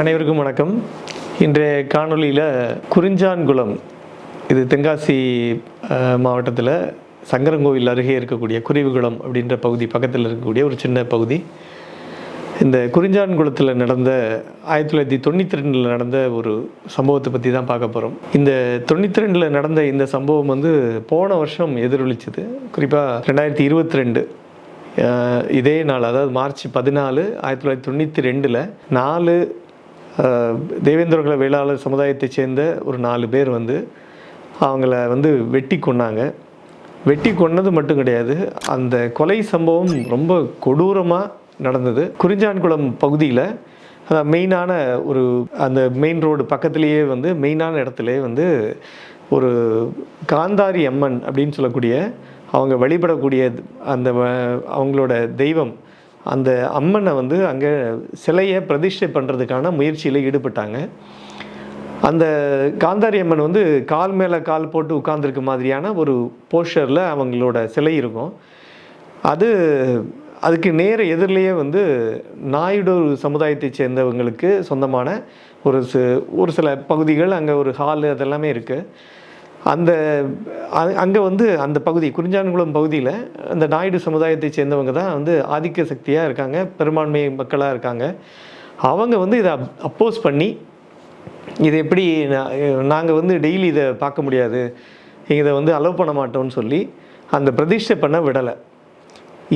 அனைவருக்கும் வணக்கம். இன்றைய காணொளியில் குறிஞ்சான்குளம் இது தென்காசி மாவட்டத்தில் சங்கரங்கோவில் அருகே இருக்கக்கூடிய குறிவுகுளம் அப்படின்ற பகுதி பக்கத்தில் இருக்கக்கூடிய ஒரு சின்ன பகுதி. இந்த குறிஞ்சான்குளத்தில் நடந்த ஆயிரத்தி தொள்ளாயிரத்தி தொண்ணூற்றி ரெண்டில் நடந்த ஒரு சம்பவத்தை பற்றி தான் பார்க்க போகிறோம் இந்த தொண்ணூற்றி ரெண்டில் நடந்த இந்த சம்பவம் வந்து போன வருஷம் எதிரொலிச்சது. குறிப்பாக ரெண்டாயிரத்தி இருபத்தி ரெண்டு இதே நாள் அதாவது மார்ச் பதினாலு ஆயிரத்தி தொள்ளாயிரத்தி தொண்ணூற்றி ரெண்டில் நாலு தேவேந்திரகுல வேளாளர் சமுதாயத்தைச் சேர்ந்த ஒரு நாலு பேர் வந்து அவங்கள வந்து வெட்டி கொன்னாங்க. வெட்டி கொன்னது மட்டும் கிடையாது. அந்த கொலை சம்பவம் ரொம்ப கொடூரமாக நடந்தது. குறிஞ்சான்குளம் பகுதியில் அந்த மெயினான ஒரு அந்த மெயின் ரோடு பக்கத்துலேயே வந்து மெயினான இடத்துலயே வந்து ஒரு காந்தாரி அம்மன் அப்படின்னு சொல்லக்கூடிய அவங்க வழிபடக்கூடிய அந்த வ- அவங்களோட தெய்வம் அந்த அம்மனை வந்து அங்கே சிலையை பிரதிஷ்டை பண்ணுறதுக்கான முயற்சியில் ஈடுபட்டாங்க. அந்த காந்தாரி அம்மன் வந்து கால் மேலே கால் போட்டு உட்கார்ந்துருக்க மாதிரியான ஒரு போஸ்டரில் அவங்களோட சிலை இருக்கும். அது அதுக்கு நேர எதிரிலேயே வந்து நாயுடு சமுதாயத்தை சேர்ந்தவங்களுக்கு சொந்தமான ஒரு சி ஒரு சில பகுதிகள் அங்கே ஒரு ஹாலு அதெல்லாமே இருக்குது அந்த அங்கே வந்து அந்த பகுதி குறிஞ்சான்குளம் பகுதியில் அந்த நாயுடு சமுதாயத்தை சேர்ந்தவங்க தான் வந்து ஆதிக்க சக்தியாக இருக்காங்க பெரும்பான்மை மக்களாக இருக்காங்க. அவங்க வந்து இதை அப்போஸ் பண்ணி இது எப்படி நாங்கள் வந்து டெய்லி இதை பார்க்க முடியாது இதை வந்து அலோவ் பண்ண மாட்டோம்னு சொல்லி அந்த பிரதிஷ்டை பண்ண விடலை.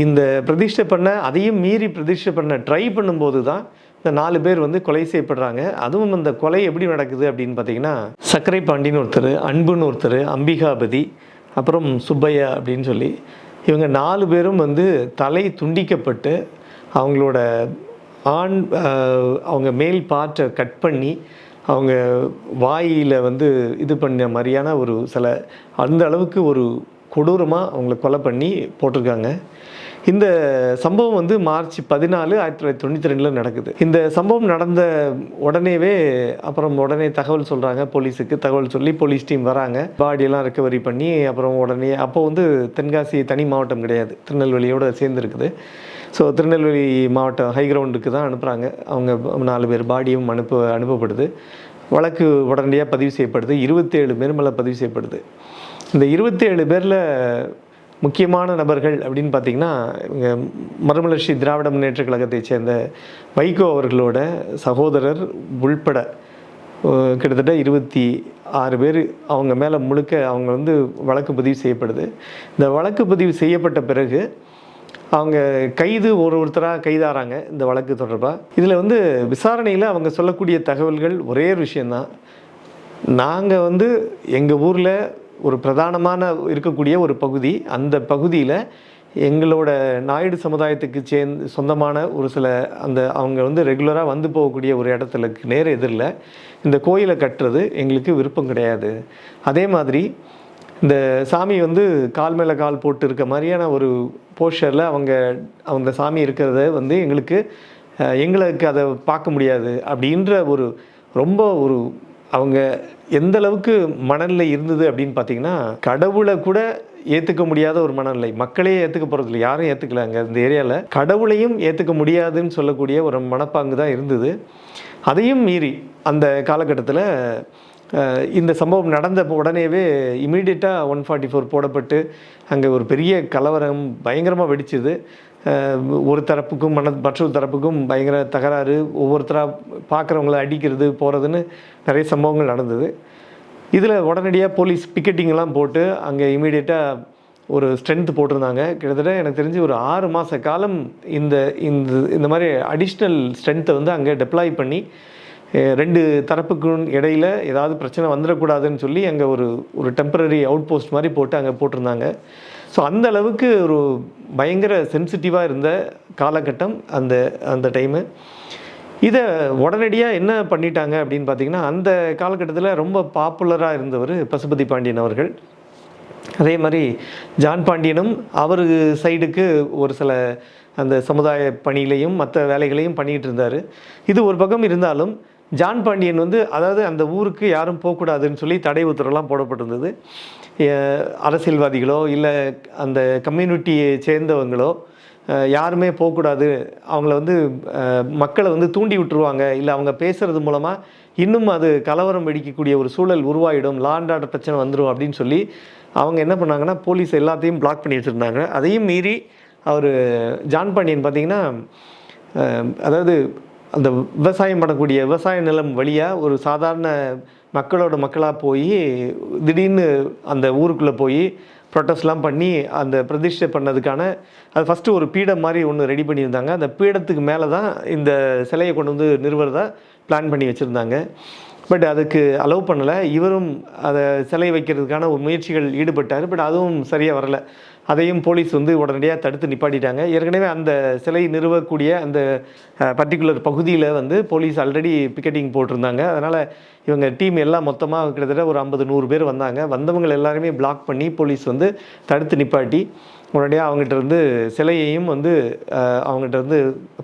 இந்த பிரதிஷ்டை பண்ண அதையும் மீறி பிரதிஷ்டை பண்ண ட்ரை பண்ணும்போது தான் இந்த நாலு பேர் வந்து கொலை செய்யப்படுறாங்க. அதுவும் அந்த கொலை எப்படி நடக்குது அப்படின்னு பார்த்தீங்கன்னா சக்கரை பாண்டின்னு ஒருத்தர் அன்புன்னு ஒருத்தர் அம்பிகாபதி அப்புறம் சுப்பையா அப்படின்னு சொல்லி இவங்க நாலு பேரும் வந்து தலை துண்டிக்கப்பட்டு அவங்களோட ஆண் அவங்க மேல் பாட்டை கட் பண்ணி அவங்க வாயில் வந்து இது பண்ண மாதிரியான ஒரு சில அந்த அளவுக்கு ஒரு கொடூரமாக அவங்கள கொலை பண்ணி போட்டிருக்காங்க. இந்த சம்பவம் வந்து மார்ச் பதினாலு ஆயிரத்தி தொள்ளாயிரத்தி தொண்ணூற்றி ரெண்டில் நடக்குது. இந்த சம்பவம் நடந்த உடனேவே அப்புறம் உடனே தகவல் சொல்கிறாங்க போலீஸுக்கு தகவல் சொல்லி போலீஸ் டீம் வராங்க. பாடியெல்லாம் ரெக்கவரி பண்ணி அப்புறம் உடனே அப்போ வந்து தென்காசி தனி மாவட்டம் கிடையாது. திருநெல்வேலியோட சேர்ந்துருக்குது. ஸோ திருநெல்வேலி மாவட்டம் ஹை கிரவுண்டுக்கு தான் அனுப்புகிறாங்க அவங்க நாலு பேர் பாடியும் அனுப்ப அனுப்பப்படுது. வழக்கு உடனடியாக பதிவு செய்யப்படுது. இருபத்தேழு பேர் மேலே பதிவு செய்யப்படுது. இந்த இருபத்தேழு பேரில் முக்கியமான நபர்கள் அப்படின்னு பார்த்தீங்கன்னா இங்கே மறுமலர்ச்சி திராவிட முன்னேற்ற கழகத்தைச் சேர்ந்த வைகோ அவர்களோட சகோதரர் உள்பட கிட்டத்தட்ட இருபத்தி ஆறு பேர் அவங்க மேலே முழுக்க அவங்க வந்து வழக்கு பதிவு செய்யப்படுது. இந்த வழக்கு பதிவு செய்யப்பட்ட பிறகு அவங்க கைது ஒரு ஒருத்தராக கைதாகிறாங்க இந்த வழக்கு தொடர்பாக இதில் வந்து விசாரணையில் அவங்க சொல்லக்கூடிய தகவல்கள் ஒரே ஒரு விஷயந்தான். நாங்கள் வந்து எங்கள் ஊரில் ஒரு பிரதானமான இருக்கக்கூடிய ஒரு பகுதி. அந்த பகுதியில் எங்களோட நாயுடு சமுதாயத்துக்கு சேர்ந்து சொந்தமான ஒரு சில அந்த அவங்க வந்து ரெகுலராக வந்து போகக்கூடிய ஒரு இடத்துல நேர எதிரில் இந்த கோயிலை கட்டுறது எங்களுக்கு விருப்பம் கிடையாது. அதே மாதிரி இந்த சாமி வந்து கால் மேலே கால் போட்டு இருக்க மாதிரியான ஒரு போஸ்டரில் அவங்க அந்த சாமி இருக்கிறத வந்து எங்களுக்கு எங்களுக்கு அதை பார்க்க முடியாது அப்படின்ற ஒரு ரொம்ப ஒரு அவங்க எந்த அளவுக்கு மனநிலை இருந்தது அப்படின்னு பார்த்தீங்கன்னா கடவுளை கூட ஏற்றுக்க முடியாத ஒரு மனநிலை. மக்களே ஏற்றுக்க போகிறதில்ல யாரும் ஏற்றுக்கல அங்கே இந்த ஏரியாவில் கடவுளையும் ஏற்றுக்க முடியாதுன்னு சொல்லக்கூடிய ஒரு மனப்பாங்கு தான் இருந்தது. அதையும் மீறி அந்த காலகட்டத்தில் இந்த சம்பவம் நடந்த உடனேவே இமீடியட்டாக ஒன் ஃபார்ட்டி ஃபோர் போடப்பட்டு அங்கே ஒரு பெரிய கலவரம் பயங்கரமாக வெடிச்சுது. ஒரு தரப்புக்கும் மன மற்றொரு தரப்புக்கும் பயங்கர தகராறு ஒவ்வொருத்தராக பார்க்குறவங்கள அடிக்கிறது போகிறதுன்னு நிறைய சம்பவங்கள் நடந்தது. இதில் உடனடியாக போலீஸ் பிக்கெட்டிங்லாம் போட்டு அங்கே இமீடியட்டாக ஒரு ஸ்ட்ரென்த் போட்டிருந்தாங்க. கிட்டத்தட்ட எனக்கு தெரிஞ்சு ஒரு ஆறு மாத காலம் இந்த இந்த இந்த மாதிரி அடிஷ்னல் ஸ்ட்ரென்த்தை வந்து அங்கே டெப்ளாய் பண்ணி ரெண்டு தரப்புக்கும் இடையில ஏதாவது பிரச்சனை வந்துடக்கூடாதுன்னு சொல்லி அங்கே ஒரு ஒரு டெம்பரரி அவுட் போஸ்ட் மாதிரி போட்டு அங்கே போட்டிருந்தாங்க. ஸோ அந்த அளவுக்கு ஒரு பயங்கர சென்சிட்டிவாக இருந்த காலகட்டம் அந்த அந்த டைமு இதை உடனடியாக என்ன பண்ணிட்டாங்க அப்படின்னு பார்த்தீங்கன்னா அந்த காலகட்டத்தில் ரொம்ப பாப்புலராக இருந்தவர் பசுபதி பாண்டியன் அவர்கள். அதே மாதிரி ஜான் பாண்டியனும் அவர் சைடுக்கு ஒரு சில அந்த சமுதாய பணியிலையும் மற்ற வேலைகளையும் பண்ணிகிட்டு இருந்தார். இது ஒரு பக்கம் இருந்தாலும் ஜான் பாண்டியன் வந்து அதாவது அந்த ஊருக்கு யாரும் போகக்கூடாதுன்னு சொல்லி தடை உத்தரவுலாம் போடப்பட்டிருந்தது. அரசியல்வாதிகளோ இல்லை அந்த கம்யூனிட்டியை சேர்ந்தவங்களோ யாருமே போகக்கூடாது. அவங்கள வந்து மக்களை வந்து தூண்டி விட்டுருவாங்க. இல்லை அவங்க பேசுகிறது மூலமாக இன்னும் அது கலவரம் வெடிக்கக்கூடிய ஒரு சூழல் உருவாயிடும். லா ஆர்டர் பிரச்சனை வந்துடும் அப்படின்னு சொல்லி அவங்க என்ன பண்ணாங்கன்னா போலீஸ் எல்லாத்தையும் பிளாக் பண்ணி வச்சுருந்தாங்க. அதையும் மீறி அவர் ஜான் பாண்டியன் பார்த்திங்கன்னா அதாவது அந்த விவசாயம் பண்ணக்கூடிய விவசாய நிலம் வழியாக ஒரு சாதாரண மக்களோட மக்களாக போய் திடீர்னு அந்த ஊருக்குள்ளே போய் ப்ரொட்டஸ்ட்லாம் பண்ணி அந்த பிரதிஷ்டை பண்ணதுக்கான அது ஃபஸ்ட்டு ஒரு பீடம் மாதிரி ஒன்று ரெடி பண்ணியிருந்தாங்க. அந்த பீடத்துக்கு மேலே தான் இந்த சிலையை கொண்டு வந்து நிறுவறதா பிளான் பண்ணி வச்சுருந்தாங்க. பட் அதுக்கு அலோவ் பண்ணலை. இவரும் அதை சிலை வைக்கிறதுக்கான ஒரு முயற்சிகள் ஈடுபட்டார். பட் அதுவும் சரியாக வரல. அதையும் போலீஸ் வந்து உடனடியாக தடுத்து நிப்பாட்டிட்டாங்க. ஏற்கனவே அந்த சிலை நிறுவக்கூடிய அந்த பர்டிகுலர் பகுதியில் வந்து போலீஸ் ஆல்ரெடி பிக்கெட்டிங் போட்டிருந்தாங்க. அதனால் இவங்க டீம் எல்லாம் மொத்தமாக கிட்டத்தட்ட ஒரு ஐம்பது நூறு பேர் வந்தாங்க. வந்தவங்க எல்லாருமே பிளாக் பண்ணி போலீஸ் வந்து தடுத்து நிப்பாட்டி உடனடியாக அவங்ககிட்ட இருந்து சிலையையும் வந்து அவங்ககிட்ட இருந்து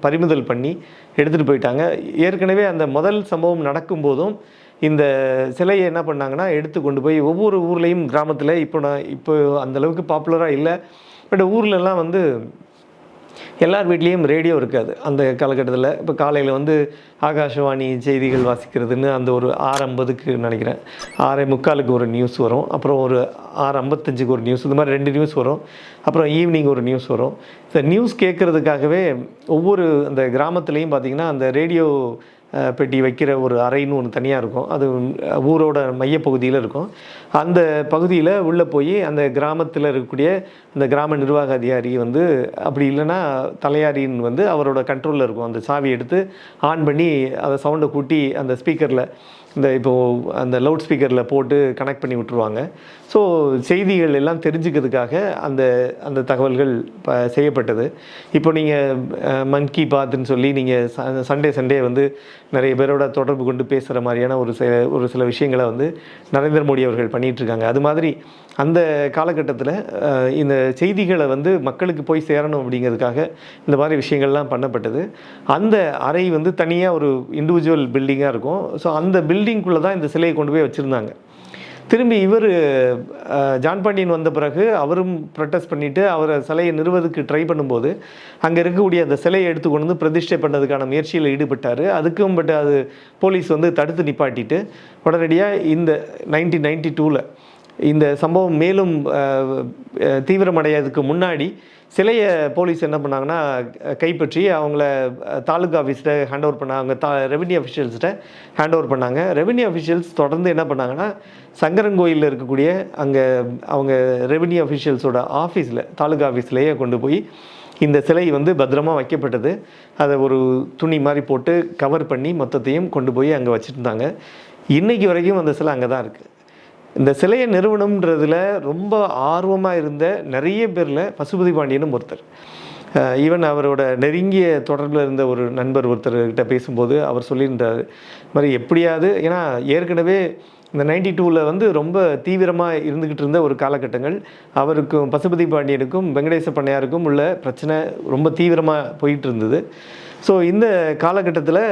பறிமுதல் பண்ணி எடுத்துகிட்டு போயிட்டாங்க. ஏற்கனவே அந்த முதல் சம்பவம் நடக்கும்போதும் இந்த சிலையை என்ன பண்ணாங்கன்னா எடுத்து கொண்டு போய் ஒவ்வொரு ஊர்லேயும் கிராமத்தில் இப்போ நான் இப்போ அந்தளவுக்கு பாப்புலராக இல்லை. பட் ஊர்லெலாம் வந்து எல்லார் வீட்லேயும் ரேடியோ இருக்காது. அந்த காலகட்டத்தில் இப்போ காலையில் வந்து ஆகாஷவாணி செய்திகள் வாசிக்கிறதுன்னு அந்த ஒரு ஆறு ஐம்பதுக்கு நினைக்கிறேன். ஆறே முக்காலுக்கு ஒரு நியூஸ் வரும். அப்புறம் ஒரு ஆறு ஐம்பத்தஞ்சுக்கு ஒரு நியூஸ் இந்த மாதிரி ரெண்டு நியூஸ் வரும். அப்புறம் ஈவினிங் ஒரு நியூஸ் வரும். இந்த நியூஸ் கேட்குறதுக்காகவே ஒவ்வொரு அந்த கிராமத்துலேயும் பார்த்திங்கன்னா அந்த ரேடியோ பெட்டி வைக்கிற ஒரு அறைன்னு ஒன்று தனியாக இருக்கும். அது ஊரோட மையப்பகுதியில் இருக்கும். அந்த பகுதியில் உள்ளே போய் அந்த கிராமத்தில் இருக்கக்கூடிய அந்த கிராம நிர்வாக அதிகாரி வந்து அப்படி இல்லைன்னா தலையாரின்னு வந்து அவரோட கண்ட்ரோலில் இருக்கும். அந்த சாவி எடுத்து ஆன் பண்ணி அதை சவுண்டை கூட்டி அந்த ஸ்பீக்கரில் இந்த இப்போது அந்த லவுட் ஸ்பீக்கரில் போட்டு கனெக்ட் பண்ணி விட்டுருவாங்க. ஸோ செய்திகள் எல்லாம் தெரிஞ்சுக்கிறதுக்காக அந்த அந்த தகவல்கள் ப செய்யப்பட்டது. இப்போ நீங்கள் மன் கி பாத்துன்னு சொல்லி நீங்கள் சண்டே சண்டே வந்து நிறைய பேரோட தொடர்பு கொண்டு பேசுகிற மாதிரியான ஒரு சில ஒரு சில விஷயங்களை வந்து நரேந்திர மோடி அவர்கள் பண்ணிகிட்ருக்காங்க அது மாதிரி அந்த காலகட்டத்தில் இந்த செய்திகளை வந்து மக்களுக்கு போய் சேரணும் அப்படிங்கிறதுக்காக இந்த மாதிரி விஷயங்கள்லாம் பண்ணப்பட்டது. அந்த அறை வந்து தனியாக ஒரு இண்டிவிஜுவல் பில்டிங்காக இருக்கும். ஸோ அந்த பில்டிங்குள்ளே தான் இந்த சிலையை கொண்டு போய் வச்சுருந்தாங்க. திரும்பி இவர் ஜான் பாண்டியன் வந்த பிறகு அவரும் ப்ரொட்டஸ்ட் பண்ணிவிட்டு அவரை சிலையை நிறுவதுக்கு ட்ரை பண்ணும்போது அங்கே இருக்கக்கூடிய அந்த சிலையை எடுத்து கொண்டு வந்து பிரதிஷ்டை பண்ணதுக்கான முயற்சியில் ஈடுபட்டார். அதுக்கும் பட் அது போலீஸ் வந்து தடுத்து நிப்பாட்டிட்டு உடனடியாக இந்த நைன்டீன் நைன்டி டூவில் இந்த சம்பவம் மேலும் தீவிரமடையதுக்கு முன்னாடி சிலையை போலீஸ் என்ன பண்ணாங்கன்னா கைப்பற்றி அவங்கள தாலுகா ஆஃபீஸ்கிட்ட ஹேண்ட் ஓவர் பண்ணாங்க தா ரெவன்யூ அஃபிஷியல்ஸ்கிட்ட ஹேண்ட் ஓவர் பண்ணாங்க. ரெவன்யூ அஃபிஷியல்ஸ் தொடர்ந்து என்ன பண்ணாங்கன்னா சங்கரன்கோயிலில் இருக்கக்கூடிய அங்கே அவங்க ரெவன்யூ அஃபிஷியல்ஸோட ஆஃபீஸில் தாலுகா ஆஃபீஸ்லேயே கொண்டு போய் இந்த சிலை வந்து பத்திரமா வைக்கப்பட்டது. அதை ஒரு துணி மாதிரி போட்டு கவர் பண்ணி மொத்தத்தையும் கொண்டு போய் அங்கே வச்சுருந்தாங்க. இன்னைக்கு வரைக்கும் அந்த சிலை அங்கே தான் இருக்குது இந்த சிலையை நிறுவனம்ன்றதுல ரொம்ப ஆர்வமாக இருந்த நிறைய பேரில் பசுபதி பாண்டியனும் ஒருத்தர். ஈவன் அவரோட நெருங்கிய தொடர்பில் இருந்த ஒரு நண்பர் ஒருத்தர்கிட்ட பேசும்போது அவர் சொல்லியிருந்தார் மாதிரி எப்படியாவது ஏன்னா ஏற்கனவே இந்த நைன்டி டூவில் வந்து ரொம்ப தீவிரமாக இருந்துக்கிட்டு இருந்த ஒரு காலகட்டங்கள் அவருக்கும் பசுபதி பாண்டியனுக்கும் வெங்கடேச பண்ணையாருக்கும் உள்ள பிரச்சனை ரொம்ப தீவிரமாக போயிட்டு இருந்தது. ஸோ இந்த காலகட்டத்தில்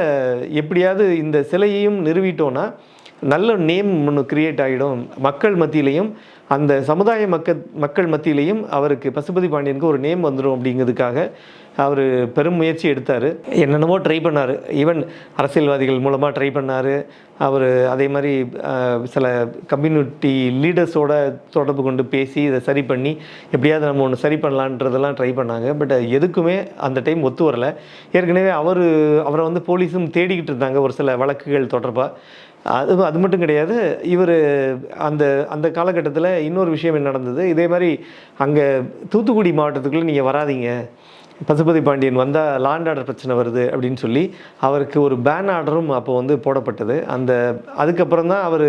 எப்படியாவது இந்த சிலையையும் நிறுவிட்டோன்னா நல்ல நேம் ஒன்று கிரியேட் ஆகிடும். மக்கள் மத்தியிலையும் அந்த சமுதாய மக்கள் மக்கள் மத்தியிலையும் அவருக்கு பசுபதி பாண்டியனுக்கு ஒரு நேம் வந்துடும் அப்படிங்கிறதுக்காக அவர் பெரும் முயற்சி எடுத்தார். என்னென்னமோ ட்ரை பண்ணார். ஈவன் அரசியல்வாதிகள் மூலமாக ட்ரை பண்ணார். அவர் அதே மாதிரி சில கம்யூனிட்டி லீடர்ஸோட தொடர்பு கொண்டு பேசி இதை சரி பண்ணி எப்படியாவது நம்ம ஒன்று சரி பண்ணலான்றதெல்லாம் ட்ரை பண்ணாங்க. பட் எதுக்குமே அந்த டைம் ஒத்து வரல. ஏற்கனவே அவர் அவரை வந்து போலீஸும் தேடிக்கிட்டு இருந்தாங்க ஒரு சில வழக்குகள் தொடர்பாக அது அது மட்டும் கிடையாது. இவர் அந்த அந்த காலகட்டத்தில் இன்னொரு விஷயம் என்ன நடந்தது? இதே மாதிரி அங்கே தூத்துக்குடி மாவட்டத்துக்குள்ளே நீங்கள் வராதீங்க. பசுபதி பாண்டியன் வந்தால் லாண்ட் ஆர்டர் பிரச்சனை வருது அப்படின்னு சொல்லி அவருக்கு ஒரு பேன் ஆர்டரும் அப்போ வந்து போடப்பட்டது. அந்த அதுக்கப்புறம் தான் அவர்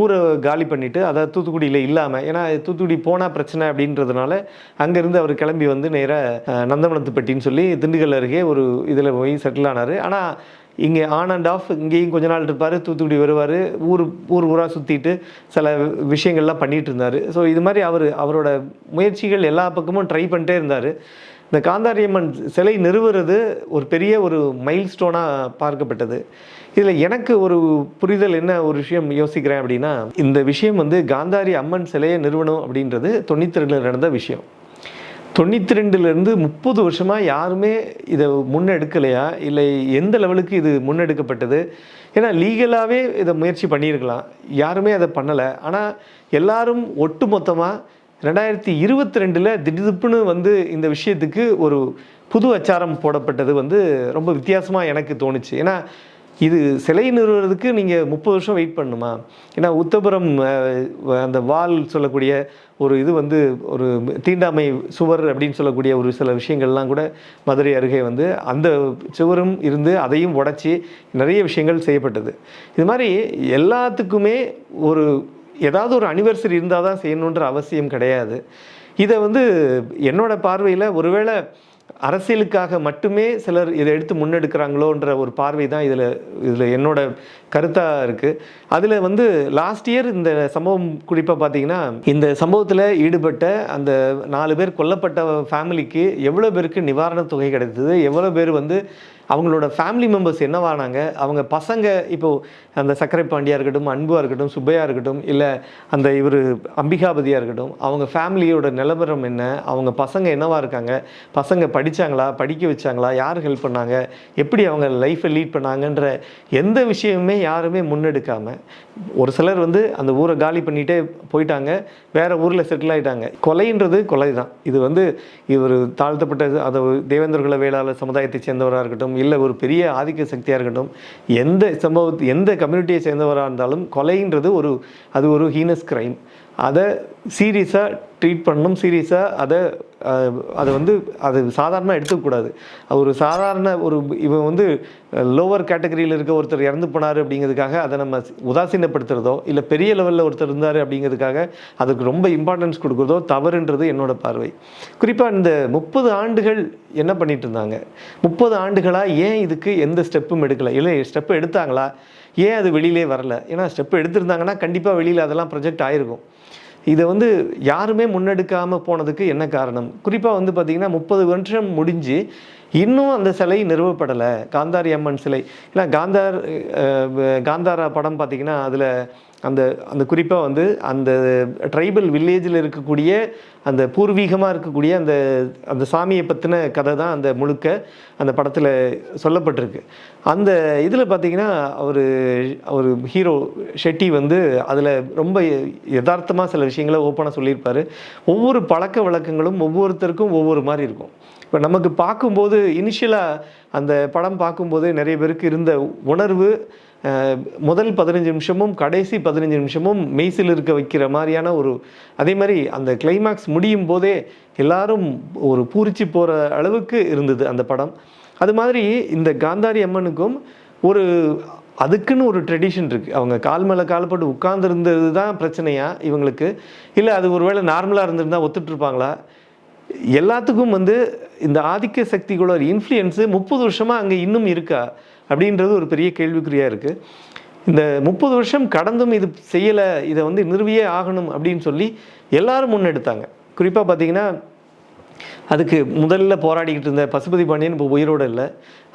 ஊரை காலி பண்ணிவிட்டு அதை தூத்துக்குடியில் இல்லாமல் ஏன்னா தூத்துக்குடி போனால் பிரச்சனை அப்படின்றதுனால அங்கேருந்து அவர் கிளம்பி வந்து நேராக நந்தமனத்துப்பட்டின்னு சொல்லி திண்டுக்கல் அருகே ஒரு இதில் போய் செட்டில் ஆனார். ஆனால் இங்கே ஆன் அண்ட் ஆஃப் இங்கேயும் கொஞ்ச நாள் இருப்பார் தூத்துக்குடி வருவார் ஊர் ஊர் ஊராக சுற்றிட்டு சில விஷயங்கள்லாம் பண்ணிகிட்டு இருந்தார். ஸோ இது மாதிரி அவர் அவரோட முயற்சிகள் எல்லா பக்கமும் ட்ரை பண்ணிட்டே இருந்தார். இந்த காந்தாரியம்மன் சிலை நிறுவுறது ஒரு பெரிய ஒரு மைல் ஸ்டோனாக பார்க்கப்பட்டது. இதில் எனக்கு ஒரு புரிதல் என்ன ஒரு விஷயம் யோசிக்கிறேன் அப்படின்னா இந்த விஷயம் வந்து காந்தாரி அம்மன் சிலையை நிறுவனம் அப்படின்றது தொண்ணூற்றி ரெண்டில் நடந்த விஷயம். தொண்ணூற்றி ரெண்டுலேருந்து முப்பது வருஷமாக யாருமே இதை முன்னெடுக்கலையா? இல்லை எந்த லெவலுக்கு இது முன்னெடுக்கப்பட்டது? ஏன்னா லீகலாகவே இதை முயற்சி பண்ணியிருக்கலாம். யாருமே அதை பண்ணலை. ஆனால் எல்லாரும் ஒட்டு மொத்தமாக ரெண்டாயிரத்தி இருபத்தி ரெண்டில் திடுதிப்புன்னு வந்து இந்த விஷயத்துக்கு ஒரு புது அச்சாரம் போடப்பட்டது வந்து ரொம்ப வித்தியாசமாக எனக்கு தோணுச்சு. ஏன்னா இது சிலை நிறுவனத்துக்கு நீங்கள் முப்பது வருஷம் வெயிட் பண்ணணுமா ஏன்னா உத்தபுரம் அந்த வால் சொல்லக்கூடிய ஒரு இது வந்து ஒரு தீண்டாமை சுவர் அப்படின்னு சொல்லக்கூடிய ஒரு சில விஷயங்கள்லாம் கூட மதுரை அருகே வந்து அந்த சுவரும் இருந்து அதையும் உடைச்சி நிறைய விஷயங்கள் செய்யப்பட்டது. இது மாதிரி எல்லாத்துக்குமே ஒரு ஏதாவது ஒரு அனிவர்சரி இருந்தால் தான் செய்யணுன்ற அவசியம் கிடையாது. இதை வந்து என்னோட பார்வையில் ஒருவேளை அரசியலுக்காக மட்டுமே சிலர் இதை எடுத்து முன்னெடுக்கிறாங்களோன்ற ஒரு பார்வை தான் இதில் இதில் என்னோட கருத்தாக இருக்குது அதில் வந்து லாஸ்ட் இயர் இந்த சம்பவம் குறிப்பாக பார்த்தீங்கன்னா இந்த சம்பவத்தில் ஈடுபட்ட அந்த நாலு பேர் கொல்லப்பட்ட ஃபேமிலிக்கு எவ்வளோ பேருக்கு நிவாரணத் தொகை கிடைத்தது எவ்வளோ பேர் வந்து அவங்களோட ஃபேமிலி மெம்பர்ஸ் என்னவானாங்க அவங்க பசங்க இப்போது அந்த சக்கரை பாண்டியா இருக்கட்டும் அன்புவாக இருக்கட்டும் சுப்பையா இருக்கட்டும் இல்லை அந்த இவர் அம்பிகாபதியாக இருக்கட்டும் அவங்க ஃபேமிலியோட நிலவரம் என்ன? அவங்க பசங்க என்னவா இருக்காங்க? பசங்க படிச்சாங்களா? படிக்க வச்சாங்களா? யார் ஹெல்ப் பண்ணாங்க? எப்படி அவங்க லைஃப்பை லீட் பண்ணாங்கன்ற எந்த விஷயமுமே யாருமே முன்னெடுக்காம ஒரு சிலர் வந்து அந்த ஊரை காலி பண்ணிட்டே போயிட்டாங்க வேற ஊரில் செட்டில் ஆயிட்டாங்க. கொலைன்றது கொலை தான் இது வந்து இவர் தாழ்த்தப்பட்ட அதை தேவேந்திர குல வேளாளர் சமுதாயத்தை சேர்ந்தவராக இருக்கட்டும் இல்லை ஒரு பெரிய ஆதிக்க சக்தியாக இருக்கட்டும் எந்த சம்பவத்து எந்த கம்யூனிட்டியை சேர்ந்தவராக இருந்தாலும் கொலைன்றது ஒரு அது ஒரு ஹீனஸ் கிரைம் அதை சீரியஸாக ட்ரீட் பண்ணணும் சீரியஸாக அதை அதை வந்து அது சாதாரணமாக எடுத்துக்கூடாது ஒரு சாதாரண ஒரு இவன் வந்து லோவர் கேட்டகரியில் இருக்க ஒருத்தர் இறந்து போனார் அப்படிங்கிறதுக்காக அதை நம்ம உதாசீனப்படுத்துறதோ இல்லை பெரிய லெவலில் ஒருத்தர் இருந்தார் அப்படிங்கிறதுக்காக அதுக்கு ரொம்ப இம்பார்ட்டன்ஸ் கொடுக்குறதோ தவறுன்றது என்னோட பார்வை. குறிப்பாக இந்த முப்பது ஆண்டுகள் என்ன பண்ணிட்டு இருந்தாங்க? முப்பது ஆண்டுகளாக ஏன் இதுக்கு எந்த ஸ்டெப்பும் எடுக்கலை? இல்லை ஸ்டெப்பு எடுத்தாங்களா? ஏன் அது வெளியிலே வரல? ஏன்னா ஸ்டெப் எடுத்திருந்தாங்கன்னா கண்டிப்பாக வெளியில் அதெல்லாம் ப்ரொஜெக்ட் ஆயிருக்கும். இதை வந்து யாருமே முன்னெடுக்காமல் போனதுக்கு என்ன காரணம்? குறிப்பாக வந்து பார்த்திங்கன்னா முப்பது வருஷம் முடிஞ்சு இன்னும் அந்த சிலை நிறுவப்படலை. காந்தாரி அம்மன் சிலை. ஏன்னா காந்தார் காந்தாரா படம் பார்த்திங்கன்னா அதில் அந்த அந்த குறிப்பாக வந்து அந்த ட்ரைபல் வில்லேஜில் இருக்கக்கூடிய அந்த பூர்வீகமாக இருக்கக்கூடிய அந்த அந்த சாமியை பற்றின கதை தான் அந்த முழுக்க அந்த படத்தில் சொல்லப்பட்டிருக்கு. அந்த இதில் பார்த்தீங்கன்னா அவர் அவர் ஹீரோ ஷெட்டி வந்து அதில் ரொம்ப யதார்த்தமாக சில விஷயங்களை ஓப்பனாக சொல்லியிருப்பார். ஒவ்வொரு பழக்க வழக்கங்களும் ஒவ்வொருத்தருக்கும் ஒவ்வொரு மாதிரி இருக்கும். இப்போ நமக்கு பார்க்கும்போது இனிஷியலாக அந்த படம் பார்க்கும்போது நிறைய பேருக்கு இருந்த உணர்வு முதல் பதினஞ்சு நிமிஷமும் கடைசி பதினஞ்சு நிமிஷமும் மெய்சில் இருக்க வைக்கிற மாதிரியான ஒரு அதே மாதிரி அந்த கிளைமேக்ஸ் முடியும் போதே எல்லாரும் ஒரு பூரிச்சு போகிற அளவுக்கு இருந்தது அந்த படம். அது மாதிரி இந்த காந்தாரி அம்மனுக்கும் ஒரு அதுக்குன்னு ஒரு ட்ரெடிஷன் இருக்குது அவங்க கால் மேலே கால் போட்டு உட்கார்ந்துருந்தது தான் பிரச்சனையா இவங்களுக்கு? இல்லை அது ஒருவேளை நார்மலாக இருந்திருந்தால் ஒத்துட்ருப்பாங்களா எல்லாத்துக்கும் வந்து இந்த ஆதிக்க சக்திகளோட இன்ஃப்ளூயன்ஸு முப்பது வருஷமாக அங்கே இன்னும் இருக்கா அப்படின்றது ஒரு பெரிய கேள்விக்குறியாக இருக்குது இந்த முப்பது வருஷம் கடந்தும் இது செய்யலை இதை வந்து நிறுவியே ஆகணும் அப்படின்னு சொல்லி எல்லாரும் முன்னெடுத்தாங்க. குறிப்பாக பார்த்தீங்கன்னா அதுக்கு முதல்ல போராடிக்கிட்டு இருந்த பசுபதி பாண்டியன் இப்போ உயிரோடு இல்லை.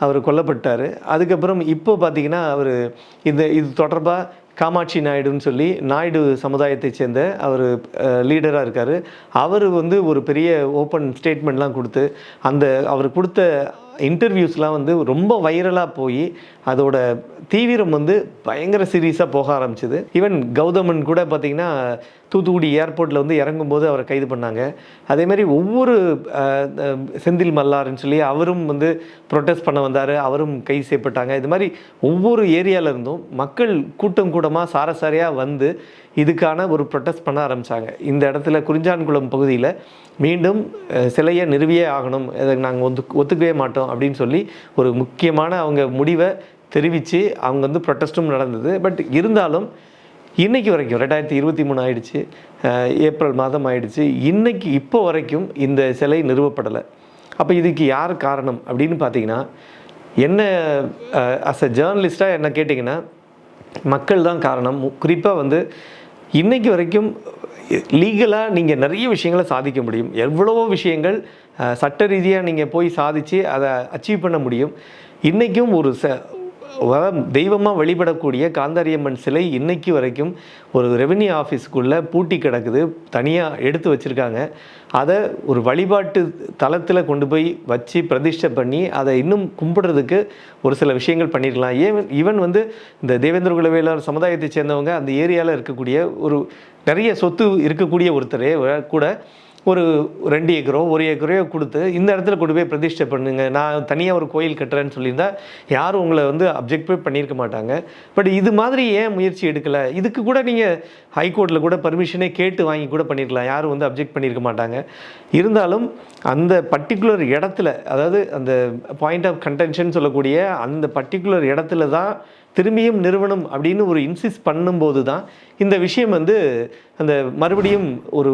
அவர் கொல்லப்பட்டார். அதுக்கப்புறம் இப்போ பார்த்தீங்கன்னா அவர் இந்த இது தொடர்பாக காமாட்சி நாயுடுன்னு சொல்லி நாயுடு சமுதாயத்தை சேர்ந்த அவர் லீடராக இருக்கார். அவர் வந்து ஒரு பெரிய ஓப்பன் ஸ்டேட்மெண்ட்லாம் கொடுத்து அந்த அவர் கொடுத்த இன்டர்வியூஸ்லாம் வந்து ரொம்ப வைரலாக போய் அதோட தீவிரம் வந்து பயங்கர சீரியஸாக போக ஆரம்பிச்சிது. ஈவன் கௌதமன் கூட பார்த்திங்கன்னா தூத்துக்குடி ஏர்போர்ட்டில் வந்து இறங்கும்போது அவரை கைது பண்ணாங்க. அதே மாதிரி ஒவ்வொரு செந்தில் மல்லார்னு சொல்லி அவரும் வந்து ப்ரொட்டஸ்ட் பண்ண வந்தார். அவரும் கைது செய்யப்பட்டாங்க. இது மாதிரி ஒவ்வொரு ஏரியால இருந்தும் மக்கள் கூட்டம் கூட்டமாக சாரசாரியாக வந்து இதுக்கான ஒரு ப்ரொட்டஸ்ட் பண்ண ஆரம்பித்தாங்க இந்த இடத்துல குறிஞ்சான்குளம் பகுதியில் மீண்டும் சிலையை நிறுவியே ஆகணும். இதை நாங்கள் ஒத்து ஒத்துக்கவே மாட்டோம் அப்படின்னு சொல்லி ஒரு முக்கியமான அவங்க முடிவை தெரிவித்து அவங்க வந்து ப்ரொட்டஸ்ட்டும் நடந்தது. பட் இருந்தாலும் இன்றைக்கி வரைக்கும் ரெண்டாயிரத்தி இருபத்தி மூணு ஆயிடுச்சு ஏப்ரல் மாதம் ஆயிடுச்சு இன்றைக்கி இப்போ வரைக்கும் இந்த சிலை நிறுவப்படலை. அப்போ இதுக்கு யார் காரணம் அப்படின்னு பார்த்தீங்கன்னா என்ன அஸ் அ ஜேர்னலிஸ்ட்டாக என்ன கேட்டிங்கன்னா மக்கள் தான் காரணம். குறிப்பாக வந்து இன்றைக்கு வரைக்கும் லீகலாக நீங்கள் நிறைய விஷயங்களை சாதிக்க முடியும். எவ்வளவோ விஷயங்கள் சட்ட ரீதியாக நீங்கள் போய் சாதித்து அதை அச்சீவ் பண்ண முடியும். இன்றைக்கும் ஒரு ச தெய்வமாக வழிபடக்கூடிய காந்தாரியம்மன் சிலை இன்னைக்கு வரைக்கும் ஒரு ரெவென்யூ ஆஃபீஸுக்குள்ளே பூட்டி கிடக்குது. தனியாக எடுத்து வச்சுருக்காங்க. அதை ஒரு வழிபாட்டு தளத்தில் கொண்டு போய் வச்சு பிரதிஷ்டை பண்ணி அதை இன்னும் கும்பிடுறதுக்கு ஒரு சில விஷயங்கள் பண்ணியிருக்கலாம் ஏன் ஈவன் வந்து இந்த தேவேந்திர குலவேலர் சமுதாயத்தை சேர்ந்தவங்க அந்த ஏரியாவில் இருக்கக்கூடிய ஒரு நிறைய சொத்து இருக்கக்கூடிய ஒருத்தரே கூட ஒரு ரெண்டு ஏக்கரோ ஒரு ஏக்கரோ கொடுத்து இந்த இடத்துல கொண்டு போய் பிரதிஷ்டை பண்ணுங்க. நான் தனியாக ஒரு கோயில் கட்டுறேன்னு சொல்லியிருந்தா யாரும் உங்களை வந்து அப்ஜெக்ட் பண்ணியிருக்க மாட்டாங்க. பட் இது மாதிரி ஏன் முயற்சி எடுக்கலை? இதுக்கு கூட நீங்கள் ஹைகோர்ட்டில் கூட பர்மிஷனே கேட்டு வாங்கி கூட பண்ணியிருக்கலாம் யாரும் வந்து அப்ஜெக்ட் பண்ணியிருக்க மாட்டாங்க. இருந்தாலும் அந்த பர்டிகுலர் இடத்துல அதாவது அந்த பாயிண்ட் ஆஃப் கன்டென்ஷன் சொல்லக்கூடிய அந்த பர்டிகுலர் இடத்துல தான் திரும்பியும் நிறுவனம் அப்படின்னு ஒரு இன்சிஸ்ட் பண்ணும்போது தான் இந்த விஷயம் வந்து அந்த மறுபடியும் ஒரு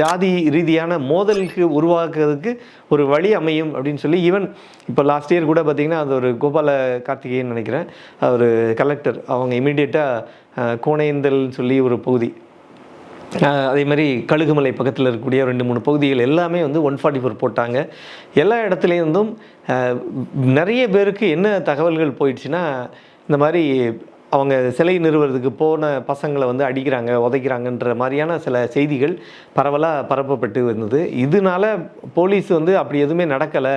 ஜாதி ரீதியான மோதலுக்கு உருவாக்குறதுக்கு ஒரு வழி அமையும் அப்படின்னு சொல்லி ஈவன் இப்போ லாஸ்ட் இயர் கூட பார்த்திங்கன்னா அது ஒரு கோபால கார்த்திகேயன் நினைக்கிறேன் ஒரு கலெக்டர் அவங்க இமீடியட்டாக கோணையந்தல்னு சொல்லி ஒரு பகுதி. அதே மாதிரி கழுகுமலை பக்கத்தில் இருக்கக்கூடிய ரெண்டு மூணு பகுதிகள் எல்லாமே வந்து ஒன் ஃபார்ட்டி ஃபோர் போட்டாங்க. எல்லா இடத்துலேருந்தும் நிறைய பேருக்கு என்ன தகவல்கள் போயிடுச்சுன்னா இந்த மாதிரி அவங்க சிலை நிறுவுறதுக்கு போன பசங்களை வந்து அடிக்கிறாங்க உதைக்கிறாங்கன்ற மாதிரியான சில செய்திகள் பரவலாக பரப்பப்பட்டு வந்தது இதனால போலீஸ் வந்து அப்படி எதுவுமே நடக்கலை.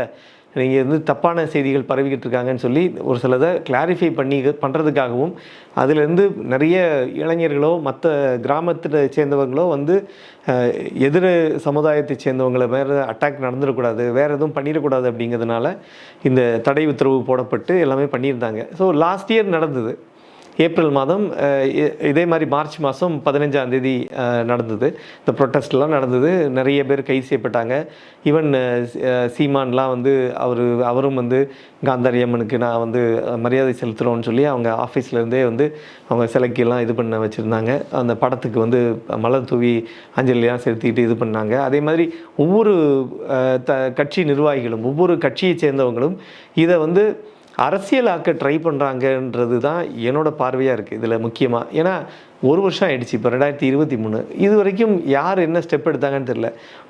நீங்கள் வந்து தப்பான செய்திகள் பரவிக்கிட்டு இருக்காங்கன்னு சொல்லி ஒரு சிலதை கிளாரிஃபை பண்ணி பண்ணுறதுக்காகவும் அதுலேருந்து நிறைய இளைஞர்களோ மற்ற கிராமத்தில் சேர்ந்தவங்களோ வந்து எதிர் எதிர சமுதாயத்தை சேர்ந்தவங்களை வேறு அட்டாக் நடந்துடக்கூடாது வேறு எதுவும் பண்ணிடக்கூடாது அப்படிங்கிறதுனால இந்த தடை உத்தரவு போடப்பட்டு எல்லாமே பண்ணியிருந்தாங்க. ஸோ லாஸ்ட் இயர் நடந்தது. ஏப்ரல் மாதம் இதே மாதிரி மார்ச் மாதம் பதினஞ்சாம் தேதி நடந்தது. இந்த ப்ரொட்டஸ்ட்லாம் நடந்தது. நிறைய பேர் கைது செய்யப்பட்டாங்க. ஈவன் சீமான்லாம் வந்து அவர் அவரும் வந்து காந்தாரியம்மனுக்கு நான் வந்து மரியாதை செலுத்துகிறோன்னு சொல்லி அவங்க ஆஃபீஸ்லேருந்தே வந்து அவங்க சிலைக்கெல்லாம் இது பண்ண வச்சுருந்தாங்க. அந்த படத்துக்கு வந்து மலர் தூவி அஞ்சலிலாம் செலுத்திட்டு இது பண்ணாங்க. அதே மாதிரி ஒவ்வொரு த கட்சி நிர்வாகிகளும் ஒவ்வொரு கட்சியை சேர்ந்தவங்களும் இதை வந்து அரசியலாக்க ட்ரை பண்ணுறாங்கன்றது தான் என்னோட பார்வையாக இருக்குது இதில் முக்கியமாக ஏன்னா ஒரு வருஷம் ஆயிடுச்சு. இப்போ ரெண்டாயிரத்தி இருபத்தி மூணு. இது வரைக்கும் யார் என்ன ஸ்டெப் எடுத்தாங்கன்னு தெரில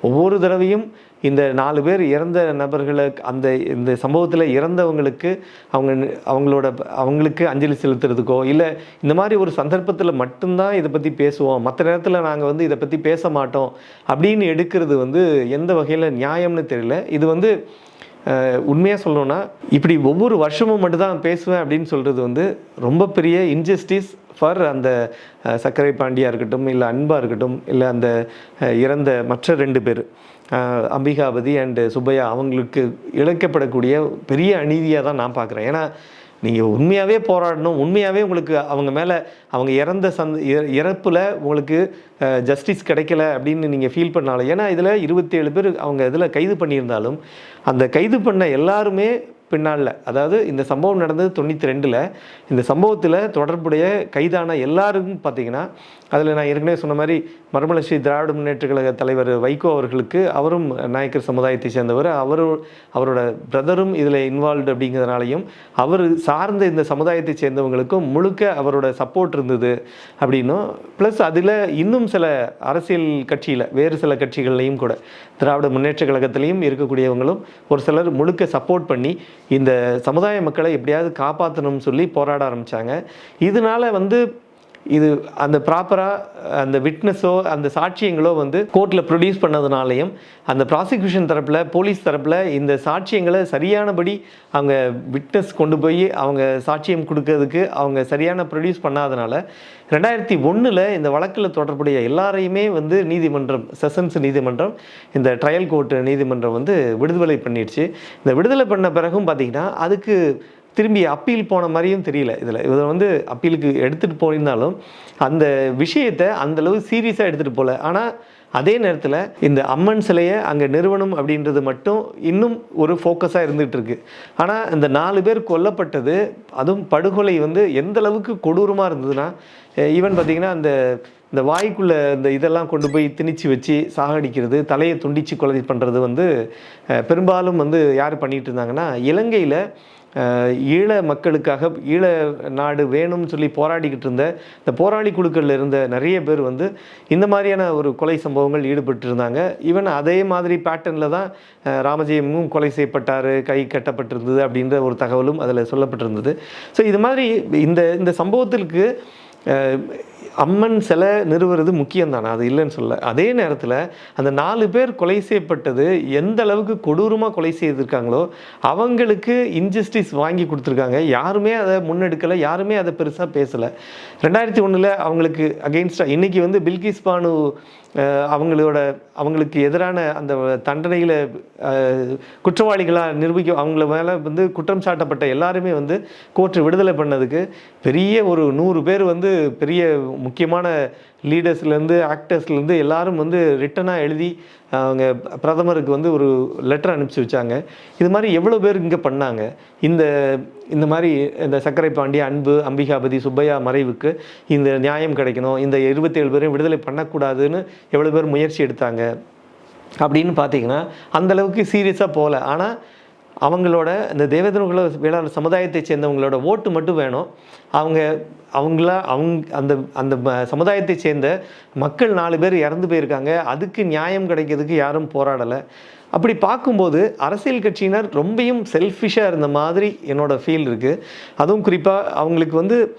ஒவ்வொரு தடவையும் இந்த நாலு பேர் இறந்த நபர்களை அந்த இந்த சம்பவத்தில் இறந்தவங்களுக்கு அவங்க அவங்களோட அவங்களுக்கு அஞ்சலி செலுத்துறதுக்கோ இல்லை இந்த மாதிரி ஒரு சந்தர்ப்பத்தில் மட்டும்தான் இதை பற்றி பேசுவோம். மற்ற நேரத்தில் நாங்கள் வந்து இதை பற்றி பேச மாட்டோம் அப்படின்னு எடுக்கிறது வந்து எந்த வகையில் நியாயம்னு தெரியல. இது வந்து உண்மையாக சொல்லணும்னா இப்படி ஒவ்வொரு வருஷமும் மட்டும்தான் பேசுவேன் அப்படின்னு சொல்கிறது வந்து ரொம்ப பெரிய இன்ஜஸ்டிஸ் ஃபார் அந்த சர்க்கரை பாண்டியாக இருக்கட்டும் இல்லை அன்பாக இருக்கட்டும் இல்லை அந்த இறந்த மற்ற ரெண்டு பேர். அம்பிகாபதி அண்டு சுப்பையா அவங்களுக்கு இழைக்கப்படக்கூடிய பெரிய அநீதியாக தான் நான் பார்க்குறேன். ஏன்னா நீங்கள் உண்மையாகவே போராடணும். உண்மையாகவே உங்களுக்கு அவங்க மேலே அவங்க இறந்த சந்த இற- உங்களுக்கு ஜஸ்டிஸ் கிடைக்கல அப்படின்னு நீங்கள் ஃபீல் பண்ணாலும் ஏன்னா இதில் இருபத்தேழு பேர் அவங்க இதில் கைது பண்ணியிருந்தாலும் அந்த கைது பண்ண எல்லாருமே பின்னால் அதாவது இந்த சம்பவம் நடந்தது தொண்ணூற்றி ரெண்டில். இந்த சம்பவத்தில் தொடர்புடைய கைதான எல்லாருக்கும் பார்த்தீங்கன்னா அதில் நான் ஏற்கனவே சொன்ன மாதிரி மறுமலர்ச்சி திராவிட முன்னேற்ற கழக தலைவர் வைகோ அவர்களுக்கு அவரும் நாயக்கர் சமுதாயத்தை சேர்ந்தவர் அவர் அவரோட பிரதரும் இதில் இன்வால்வ்டு அப்படிங்கிறதுனாலையும் அவர் சார்ந்த இந்த சமுதாயத்தை சேர்ந்தவங்களுக்கும் முழுக்க அவரோட சப்போர்ட் இருந்தது அப்படின்னும். ப்ளஸ் அதில் இன்னும் சில அரசியல் கட்சியில் வேறு சில கட்சிகள்லையும் கூட திராவிட முன்னேற்ற கழகத்திலையும் இருக்கக்கூடியவங்களும் ஒரு சிலர் முழுக்க சப்போர்ட் பண்ணி இந்த சமுதாய மக்களை எப்படியாவது காப்பாற்றணும்னு சொல்லி போராட ஆரம்பித்தாங்க இதனால் வந்து இது அந்த ப்ராப்பராக அந்த விட்னஸோ அந்த சாட்சியங்களோ வந்து கோர்ட்டில் ப்ரொடியூஸ் பண்ணதுனாலையும் அந்த ப்ராசிக்யூஷன் தரப்பில் போலீஸ் தரப்பில் இந்த சாட்சியங்களை சரியானபடி அவங்க விட்னஸ் கொண்டு போய் அவங்க சாட்சியம் கொடுக்கறதுக்கு அவங்க சரியான ப்ரொடியூஸ் பண்ணாதனால ரெண்டாயிரத்தி ஒன்றில் இந்த வழக்கில் தொடர்புடைய எல்லாரையுமே வந்து நீதிமன்றம் செஷன்ஸ் நீதிமன்றம் இந்த ட்ரையல் கோர்ட் நீதிமன்றம் வந்து விடுதலை பண்ணிடுச்சு. இந்த விடுதலை பண்ண பிறகும் பார்த்திங்கன்னா அதுக்கு திரும்பி அப்பீல் போன மாதிரியும் தெரியல இதில். இதில் வந்து அப்பீலுக்கு எடுத்துகிட்டு போயிருந்தாலும் அந்த விஷயத்தை அந்தளவு சீரியஸாக எடுத்துகிட்டு போகல ஆனால் அதே நேரத்தில் இந்த அம்மன் சிலையை அங்கே நிறுவனம் அப்படின்றது மட்டும் இன்னும் ஒரு ஃபோக்கஸாக இருந்துகிட்டு இருக்கு. ஆனால் இந்த நாலு பேர் கொல்லப்பட்டது அதுவும் படுகொலை வந்து எந்த அளவுக்கு கொடூரமாக இருந்ததுன்னா ஈவன் பார்த்திங்கன்னா அந்த இந்த வாய்க்குள்ளே இந்த இதெல்லாம் கொண்டு போய் திணிச்சு வச்சு சாகடிக்கிறது தலையை துண்டிச்சு கொலை பண்ணுறது வந்து பெரும்பாலும் வந்து யார் பண்ணிட்டு இருந்தாங்கன்னா இலங்கையில் ஈழ மக்களுக்காக ஈழ நாடு வேணும்னு சொல்லி போராடிக்கிட்டு இருந்த இந்த போராளி குழுக்களில் இருந்த நிறைய பேர் வந்து இந்த மாதிரியான ஒரு கொலை சம்பவங்கள் ஈடுபட்டு இருந்தாங்க. ஈவன் அதே மாதிரி பேட்டர்னில் தான் ராமஜெயமும் கொலை செய்யப்பட்டார் கை கட்டப்பட்டிருந்தது அப்படின்ற ஒரு தகவலும் அதில் சொல்லப்பட்டிருந்தது. ஸோ இது மாதிரி இந்த இந்த சம்பவத்திற்கு அம்மன் சிலை நிறுவுறது முக்கியம்தானே? அது இல்லைன்னு சொல்ல அதே நேரத்தில் அந்த நாலு பேர் கொலை செய்யப்பட்டது எந்த அளவுக்கு கொடூரமாக கொலை செய்திருக்காங்களோ அவங்களுக்கு இன்ஜஸ்டிஸ் வாங்கி கொடுத்துருக்காங்க. யாருமே அதை முன்னெடுக்கலை யாருமே அதை பெருசாக பேசலை. ரெண்டாயிரத்தி ஒன்றில் அவங்களுக்கு அகெயின்ஸ்டாக இன்றைக்கி வந்து பில்கிஸ் பானு அவங்களோட அவங்களுக்கு எதிரான அந்த தண்டனையில் குற்றவாளிகளாக நிரூபிக்க அவங்கள மேலே வந்து குற்றம் சாட்டப்பட்ட எல்லாருமே வந்து கோர்ட்டு விடுதலை பண்ணதுக்கு பெரிய ஒரு நூறு பேர் வந்து பெரிய முக்கியமான லீடர்ஸ்லேருந்து ஆக்டர்ஸ்லேருந்து எல்லாரும் வந்து ரிட்டனாக எழுதி அவங்க பிரதமருக்கு வந்து ஒரு லெட்டர் அனுப்பிச்சி வச்சாங்க. இது மாதிரி எவ்வளோ பேர் இங்கே பண்ணாங்க? இந்த இந்த மாதிரி இந்த சக்கரை பாண்டி அன்பு அம்பிகாபதி சுப்பையா மறைவுக்கு இந்த நியாயம் கிடைக்கணும் இந்த இருபத்தேழு பேரையும் விடுதலை பண்ணக்கூடாதுன்னு எவ்வளோ பேர் முயற்சி எடுத்தாங்க? அப்படின்னு பார்த்தீங்கன்னா அந்த அளவுக்கு சீரியஸாக போகல. ஆனால் அவங்களோட இந்த தேவேந்திரகுல வேளாண் சமுதாயத்தை சேர்ந்தவங்களோட ஓட்டு மட்டும் வேணும். அவங்க அவங்கள அவங்க அந்த அந்த சமுதாயத்தை சேர்ந்த மக்கள் நாலு பேர் இறந்து போயிருக்காங்க. அதுக்கு நியாயம் கிடைக்கிறதுக்கு யாரும் போராடலை. அப்படி பார்க்கும்போது அரசியல் கட்சியினர் ரொம்பையும் செல்ஃபிஷாக இருந்த மாதிரி என்னோடய ஃபீல் இருக்குது அதுவும் குறிப்பாக அவங்களுக்கு வந்து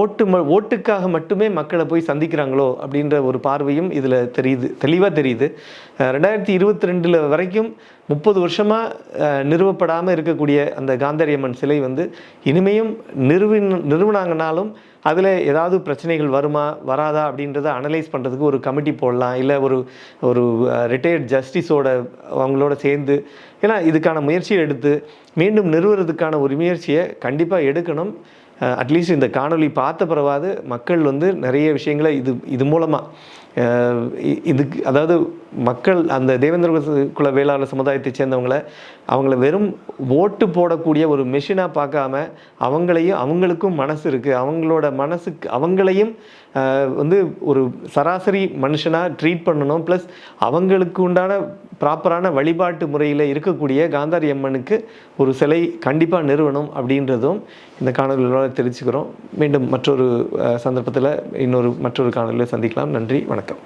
ஓட்டு ம ஓட்டுக்காக மட்டுமே மக்களை போய் சந்திக்கிறாங்களோ அப்படின்ற ஒரு பார்வையும் இதில் தெரியுது தெளிவாக தெரியுது. ரெண்டாயிரத்தி இருபத்தி ரெண்டில் வரைக்கும் முப்பது வருஷமாக நிறுவப்படாமல் இருக்கக்கூடிய அந்த காந்தாரியம்மன் சிலை வந்து இனிமையும் நிறுவி நிறுவனாங்கனாலும் அதில் ஏதாவது பிரச்சனைகள் வருமா வராதா அப்படின்றத அனலைஸ் பண்ணுறதுக்கு ஒரு கமிட்டி போடலாம். இல்லை ஒரு ஒரு ரிட்டையர்ட் ஜஸ்டிஸோட அவங்களோட சேர்ந்து ஏன்னா இதுக்கான முயற்சியை எடுத்து மீண்டும் நிறுவுறதுக்கான ஒரு முயற்சியை கண்டிப்பாக எடுக்கணும். அட்லீஸ்ட் இந்த காணொளி பார்த்த பிறவாது மக்கள் வந்து நிறைய விஷயங்களை இது இது மூலமாக இதுக்கு அதாவது மக்கள் அந்த தேவேந்திர குல வேளாளர் சமுதாயத்தை சேர்ந்தவங்கள அவங்கள வெறும் ஓட்டு போடக்கூடிய ஒரு மெஷினாக பார்க்காம அவங்களையும் அவங்களுக்கும் மனசு இருக்குது அவங்களோட மனசுக்கு அவங்களையும் வந்து ஒரு சராசரி மனுஷனாக ட்ரீட் பண்ணணும். ப்ளஸ் அவங்களுக்கு உண்டான ப்ராப்பரான வழிபாட்டு முறையில் இருக்கக்கூடிய காந்தாரி அம்மனுக்கு ஒரு சிலை கண்டிப்பாக நிறுவனம் அப்படின்றதும் இந்த காணொலியோட தெரிவிச்சுக்கிறோம். மீண்டும் மற்றொரு சந்தர்ப்பத்தில் இன்னொரு மற்றொரு காணொலியில் சந்திக்கலாம். நன்றி வணக்கம்.